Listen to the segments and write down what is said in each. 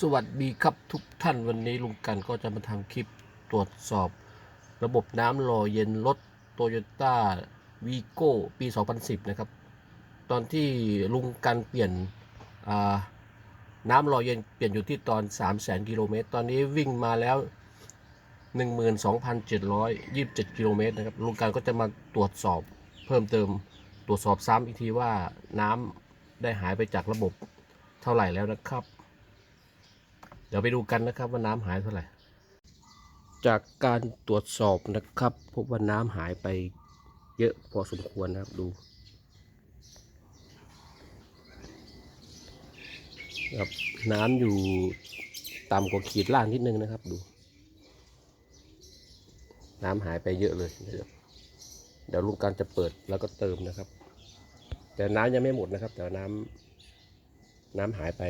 สวัสดีครับทุกท่านวันนี้ลุงกันก็จะมาทำคลิปตรวจสอบ ระบบน้ำหล่อเย็นรถโตโยต้าวีโก้ปี 2010 นะครับ ตอนที่ลุงกันเปลี่ยนน้ำหล่อเย็นเปลี่ยนอยู่ที่ตอน3 0 0 0 0 กิโลเมตร ตอนนี้วิ่งมาแล้ว 12,727 กิโลเมตรนะครับ ลุงกันก็จะมาตรวจสอบเพิ่มเติมตรวจสอบซ้ำอีกทีว่าน้ำได้หายไปจากระบบเท่าไหร่แล้วนะครับ ดี๋ยวไปดูกันนะครับว่าน้ำหายเท่าไหร่ จากการตรวจสอบนะครับพบว่าน้ำหายไปเยอะพอสมควรนะครับดูครับน้ำอยู่ต่ำกว่าขีดล่างนิดนึงนะครับดู น้ำหายไปเยอะเลยนะครับเดี๋ยวลุงการจะเปิดแล้วก็เติมนะครับ แต่น้ำยังไม่หมดนะครับ แต่น้ำน้ำหายไป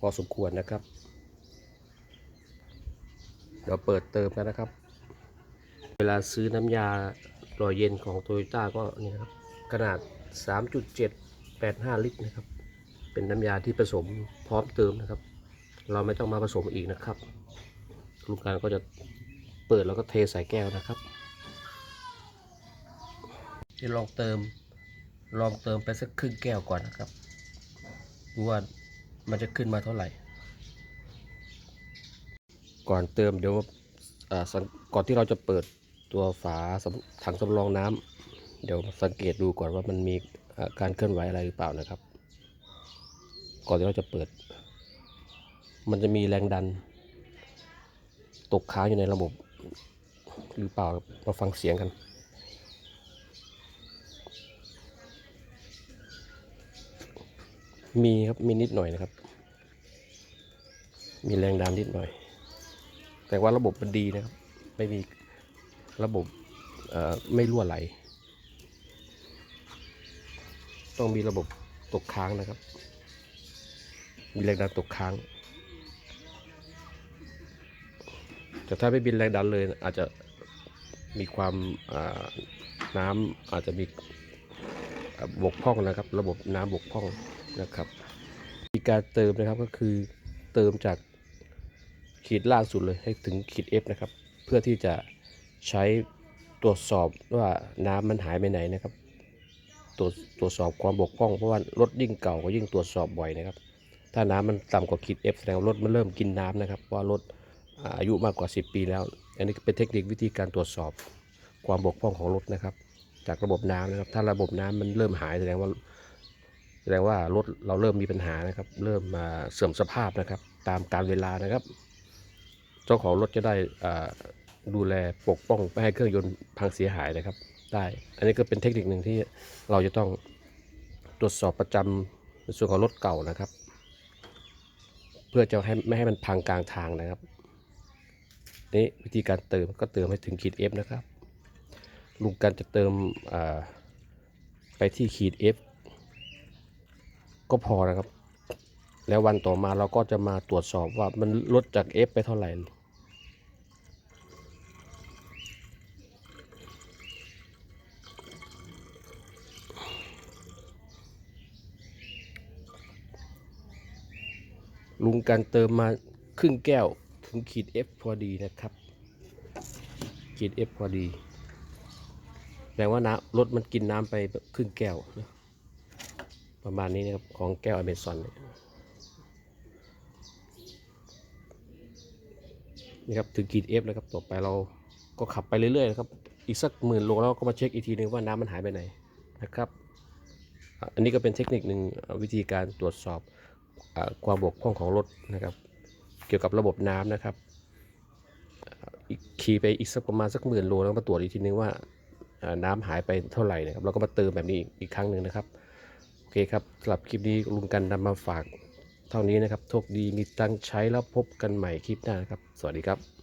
พอสมควรนะครับ ดี๋ยวเปิดเติมกันนะครับ เวลาซื้อน้ำยาหล่อเย็นของโตโยต้าก็นี่นะครับขนาด 3.785 ลิตรนะครับ เป็นน้ำยาที่ผสมพร้อมเติมนะครับ เราไม่ต้องมาผสมอีกนะครับลูกการก็จะเปิดแล้วก็เทใส่แก้วนะครับจะลองเติมลองเติมไปสักครึ่งแก้วก่อนนะครับดูว่ามันจะขึ้นมาเท่าไหร่ ก่อนเติมเดี๋ยวก่อนที่เราจะเปิดตัวฝาถังสำรองน้ำเดี๋ยวสังเกตดูก่อนว่ามันมีการเคลื่อนไหวอะไรหรือเปล่านะครับ ก่อนที่เราจะเปิด มันจะมีแรงดัน ตกค้างอยู่ในระบบ หรือเปล่ามาฟังเสียงกันมีครับ มีนิดหน่อยนะครับ มีแรงดันนิดหน่อย แต่ว่าระบบมันดีนะครับ ไม่มีระบบไม่รั่วไหล ต้องมีระบบตกค้างนะครับ มีแรงดันตกค้าง แต่ถ้าไม่มีแรงดันเลยอาจจะมีความาน้ำอาจจะมีบกพร่องนะครับ ระบบน้ำบกพร่องนะครับมีการเติมนะครับก็คือเติมจาก ขีดล่างสุดเลยให้ถึงขีด F นะครับ เพื่อที่จะใช้ตรวจสอบว่าน้ำมันหายไปไหนนะครับ ตรวจตรวจสอบความบกพร่องเพราะว่ารถยิ่งเก่าก็ยิ่งตรวจสอบบ่อยนะครับ ถ้าน้ำมันต่ำกว่าขีด F แสดงว่ารถมันเริ่มกินน้ำนะครับเพราะว่ารถอายุมากกว่า 10 ปีแล้ว อันนี้เป็นเทคนิควิธีการตรวจสอบความบกพร่องของรถนะครับ จากระบบน้ำนะครับ ถ้าระบบน้ำมันเริ่มหายแสดงว่าแสดงว่ารถเราเริ่มมีปัญหานะครับ เริ่มมาเสื่อมสภาพนะครับ ตามการเวลานะครับ เจ้าของรถจะได้ดูแลปกป้องไม่ให้เครื่องยนต์พังเสียหายนะครับ ได้ อันนี้ก็เป็นเทคนิคหนึ่งที่เราจะต้องตรวจสอบประจำในส่วนของรถเก่านะครับ เพื่อจะให้ไม่ให้มันพังกลางทางนะครับนี่วิธีการเติมก็เติมให้ถึงขีด F นะครับลุงกันจะเติมไปที่ขีด F ก็พอนะครับ แล้ววันต่อมาเราก็จะมาตรวจสอบว่ามันลดจาก F ไปเท่าไหร่ ลุงการเติมมาครึ่งแก้วถึงขีด F พอดีนะครับ ขีด F พอดีแปลว่าน้ำรถมันกินน้ำไปครึ่งแก้วนะประมาณนี้นะครับ ของแก้วอเมซอนนี่นะครับถึงขีด F แล้วครับต่อไปเราก็ขับไปเรื่อยๆนะครับอีกสักหมื่นโลแล้วก็มาเช็คอีกทีนึงว่าน้ำมันหายไปไหนนะครับ อันนี้ก็เป็นเทคนิคหนึ่งวิธีการตรวจสอบ ความบกพร่องของรถนะครับ เกี่ยวกับระบบน้ำนะครับอีกขี่ไปอีกสักประมาณสักหมื่นโลแล้วมาตรวจอีกทีนึงว่าน้ำหายไปเท่าไหร่นะครับเราก็มาเติมแบบนี้อีกครั้งหนึ่งนะครับโอเคครับสำหรับคลิปนี้ลุงกันนำมาฝากเท่านี้นะครับโชคดีมีตังใช้แล้วพบกันใหม่คลิปหน้านะครับ สวัสดีครับ